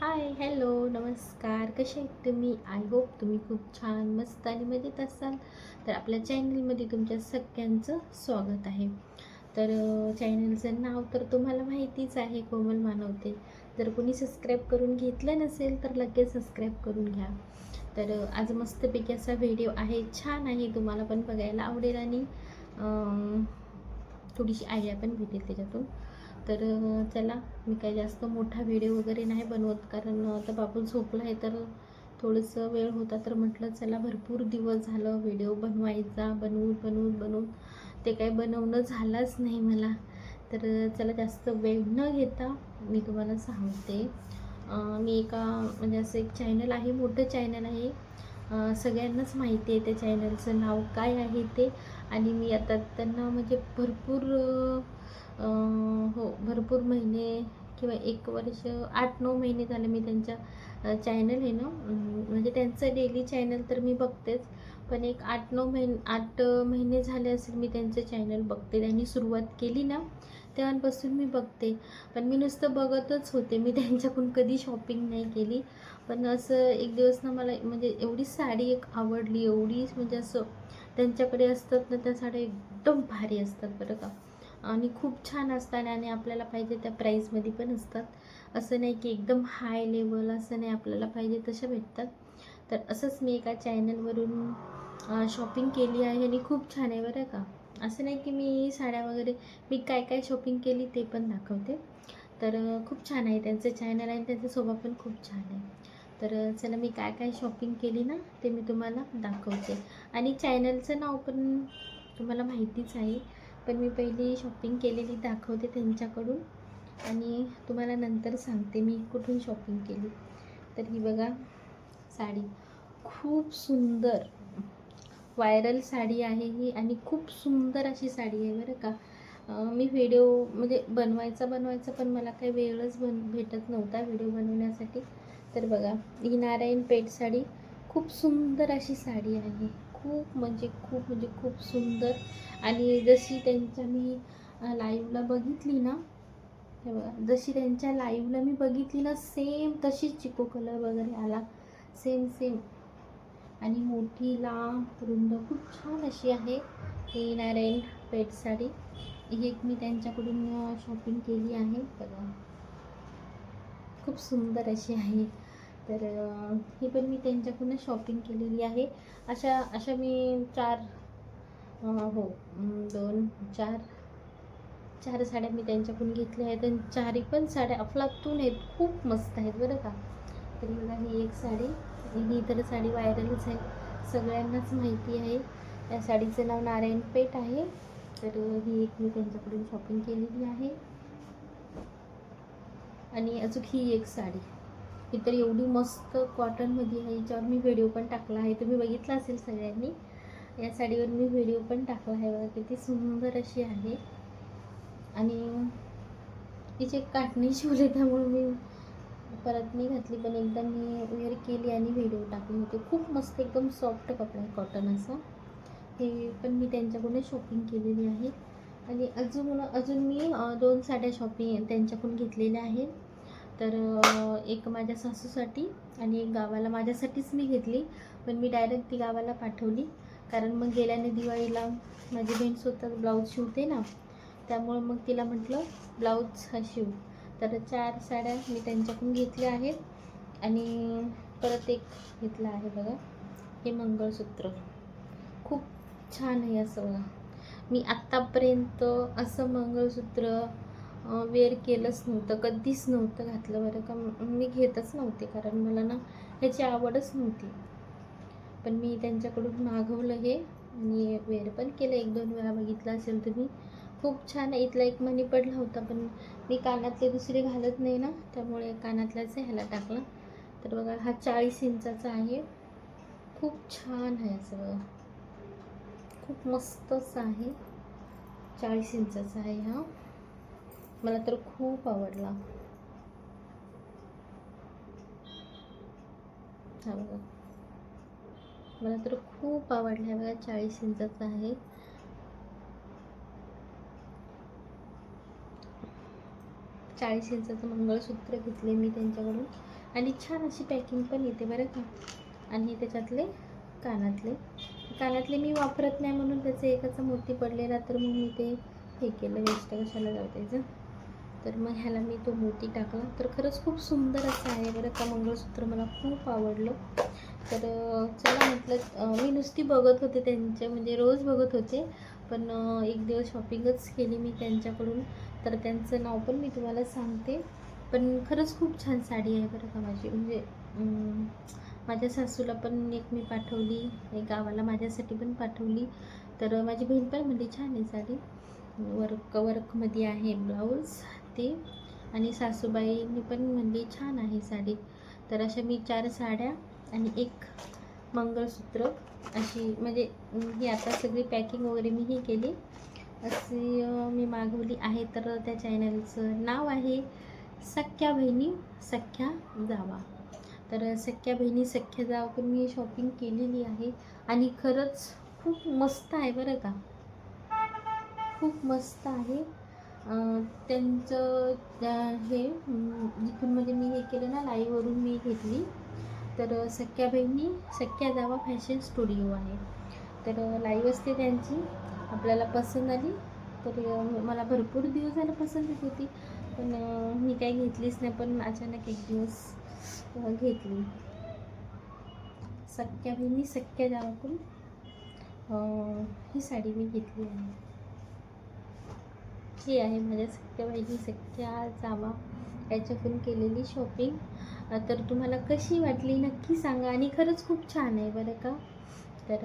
Hi hello नमस्कार. कसे आहेत तुम्ही? आय होप तुम्ही खूप छान मस्त आणि मजेत असाल. तर आपल्या चॅनलमध्ये तुमच्या सगळ्यांचं स्वागत आहे. तर चॅनलचं नाव तर तुम्हाला माहितीच आहे कोमल मानवते जर कोणी सबस्क्राईब करून घेतलं नसेल तर लगेच सबस्क्राईब करून घ्या. तर आज मस्तपैकी असा व्हिडिओ आहे. छान आहे तुम्हाला पण बघायला आवडेल आणि थोडीशी आयडिया पण भेटेल त्याच्यातून. तर चला मी काही जास्त मोठा व्हिडिओ वगैरे नाही बनवत कारण आता बाबू झोपला आहे तर थोडंसं वेळ होता तर म्हटलं चला भरपूर दिवस झालं व्हिडिओ बनवायचा बनवून बनवून बनवून ते काही बनवणं झालंच नाही मला. तर चला जास्त वेळ न घेता मी तुम्हाला सांगते. मी एका म्हणजे असं एक चॅनल आहे मोठं चॅनल आहे. सगळ्यांनाच माहिती आहे त्या चॅनलचं नाव काय आहे ते. आणि मी आता त्यांना म्हणजे भरपूर हो भरपूर महिने किंवा एक वर्ष आठ नऊ महिने झाले मी त्यांच्या चॅनल आहे ना म्हणजे त्यांचं डेली चॅनल तर मी बघतेच पण एक आठ नऊ महिने आठ महिने झाले असेल मी त्यांचं चॅनल बघते. त्यांनी सुरुवात केली ना तेव्हापासून मी बघते. पण मी नुसतं बघतच होते. मी त्यांच्याकडून कधी शॉपिंग नाही केली. पण असं एक दिवस ना मला म्हणजे एवढी साडी एक आवडली एवढी म्हणजे असं त्यांच्याकडे असतात ना त्या साड्या एकदम भारी असतात बरं का. आणि खूप छान असतात आणि आपल्याला पाहिजे त्या प्राईजमध्ये पण असतात. असं नाही की एकदम हाय लेवल असं नाही आपल्याला पाहिजे तशा भेटतात. तर असंच मी एका चॅनलवरून शॉपिंग केली आहे आणि खूप छान आहे बरं का. असं नाही की मी साड्या वगैरे मी काय काय शॉपिंग केली ते पण दाखवते. तर खूप छान आहे त्यांचं चॅनल आहे त्यांचा स्वभाव पण खूप छान आहे. तर चला मी काय काय शॉपिंग केली ना ते मी तुम्हाला दाखवते. आणि चॅनलचं नाव पण तुम्हाला माहितीच आहे. पण मी पहिली शॉपिंग केलेली दाखवते त्यांच्याकडून. आणि तुम्हाला नंतर सांगते मी कुठून शॉपिंग केली. तर ही बघा साडी. खूप सुंदर. व्हायरल साडी आहे ही आणि खूप सुंदर अशी साडी आहे बरं का. मी व्हिडिओ म्हणजे बनवायचा बनवायचा पण मला काही वेळच बन भेटत नव्हता व्हिडिओ बनवण्यासाठी. तर बघा ही नारायण पेठ साडी. खूप सुंदर अशी साडी आहे. खूप म्हणजे खूप म्हणजे खूप सुंदर. आणि जशी त्यांच्या मी लाईव्हला बघितली ना हे बघा जशी त्यांच्या लाईव्हला मी बघितली ना सेम तशीच चिको कलर वगैरे आला. सेम सेम आणि मोठी लांब रुंद खूप छान अशी आहे ही नारायण पेट साडी. ही एक मी त्यांच्याकडून शॉपिंग केली आहे. बघा. खूप सुंदर अशी आहे. तर ही पण मी त्यांच्याकडून शॉपिंग केलेली आहे. अशा अशा मी चार हो दोन चार चार साड्या मी त्यांच्याकडून घेतल्या आहेत. आणि चारही पण साड्या अफलातून आहेत. खूप मस्त आहेत बरं का. तरी बघा ही एक साडी ही तर साडी व्हायरलच आहे. सगळ्यांनाच माहिती आहे. या साडीचं नाव नारायण पेठ आहे. तर ही एक मी त्यांच्याकडून शॉपिंग केलेली आहे. आणि अजून ही एक साडी. ही तर एवढी मस्त कॉटनमध्ये आहे याच्यावर मी व्हिडिओ पण टाकला आहे. तुम्ही बघितला असेल सगळ्यांनी? या साडीवर मी व्हिडिओ पण टाकला आहे बघा किती सुंदर अशी आहे. आणि तिचे काटणे शिवले त्यामुळे मी परत नाही घातली पण एकदा मी वेअर केली आणि व्हिडिओ टाकले होते. खूप मस्त एकदम सॉफ्ट कपडा आहे कॉटन असं. हे पण मी त्यांच्याकडून शॉपिंग केलेली आहे. आणि अजून अजून मी दोन साड्या शॉपिंग त्यांच्याकडून घेतलेल्या आहेत. तर एक माझ्या सासूसाठी आणि एक गावाला माझ्यासाठीच मी घेतली. पण मी डायरेक्ट ती गावाला पाठवली. कारण मग गेल्याने दिवाळीला माझी बहीण स्वतः ब्लाऊज शिवते ना त्यामुळं मग तिला म्हटलं ब्लाऊज हा शिव. तर चार साड्या मी त्यांच्याकडून घेतल्या आहेत आणि परत एक घेतलं आहे बघा हे मंगळसूत्र. खूप छान आहे असं बघा. मी आत्तापर्यंत असं मंगळसूत्र वेअर केलंच नव्हतं कधीच नव्हतं घातलं बरं का. मी घेतच नव्हते कारण मला ना ह्याची आवडच नव्हती. पण मी त्यांच्याकडून मागवलं हे आणि वेअर पण केलं. एक दोन वेळा बघितलं असेल तुम्ही. खूप छान आहे. इथला एक मनी पडला होता पण मी कानातले दुसरे घालत नाही ना त्यामुळे कानातल्याच ह्याला टाकला. तर बघा हा चाळीस इंचाचा आहे. खूप छान आहे असं बघा खूप मस्तच आहे. चाळीस इंचाचा आहे हा. मला तर खूप आवडला. हा बघा. मला तर खूप आवडला बघा चाळीस इंचाचा आहे. चाळीस इंचाचं मंगळसूत्र घेतले मी त्यांच्याकडून. आणि छान अशी पॅकिंग पण येते बरं का. आणि त्याच्यातले कानातले. कानातले मी वापरत नाही म्हणून त्याचे एकाचा मोती पडलेला तर मग मी ते हे केलं वेस्ट कशाला जाऊ त्याचं तर मग ह्याला मी तो मोती टाकला. तर खरंच खूप सुंदर असं आहे बरं का मंगळसूत्र मला खूप आवडलं. तर चला म्हटलं मी नुसती बघत होते त्यांचे म्हणजे रोज बघत होते. पण एक दिवस शॉपिंगच केली मी त्यांच्याकडून. तर त्यांचं नाव पण मी तुम्हाला सांगते. पण खरंच खूप छान साडी आहे बरं का माझी. म्हणजे माझ्या सासूला पण एक मी पाठवली एक गावाला माझ्यासाठी पण पाठवली. तर माझी बहीण पण म्हणली छान आहे साडी. वर्क वर्कमध्ये आहे ब्लाऊज ते आणि सासूबाईंनी पण म्हणली छान आहे साडी. तर अशा मी चार साड्या आणि एक मंगळसूत्र अशी म्हणजे ही आता सगळी पॅकिंग वगैरे मी ही केली. अशी मी मागवली आहे. तर त्या चॅनलचं नाव आहे सख्या बहिणी सख्या जावा. तर सख्या बहिणी सख्या जावा पण मी शॉपिंग केलेली आहे. आणि खरंच खूप मस्त आहे बरं का. खूप मस्त आहे. त्यांचं त्या- हे जिथून म्हणजे मी हे केलं ना लाईववरून मी घेतली. तर सख्या बहिणी सख्या जावा फॅशन स्टुडिओ आहे. तर लाईव्ह असते त्यांची आपल्याला पसंत आली. तर मला भरपूर दिवस झालं पसंत येत होती. पण मी काही घेतलीच नाही पण अचानक एक दिवस घेतली. सख्या बहिणी सख्या जावाकडून ही साडी मी घेतली आहे. जी आहे माझ्या सख्या बहिणी सख्या जावा. याच्याकडून केलेली शॉपिंग तर तुम्हाला कशी वाटली नक्की सांगा. आणि खरंच खूप छान आहे बरं का? तर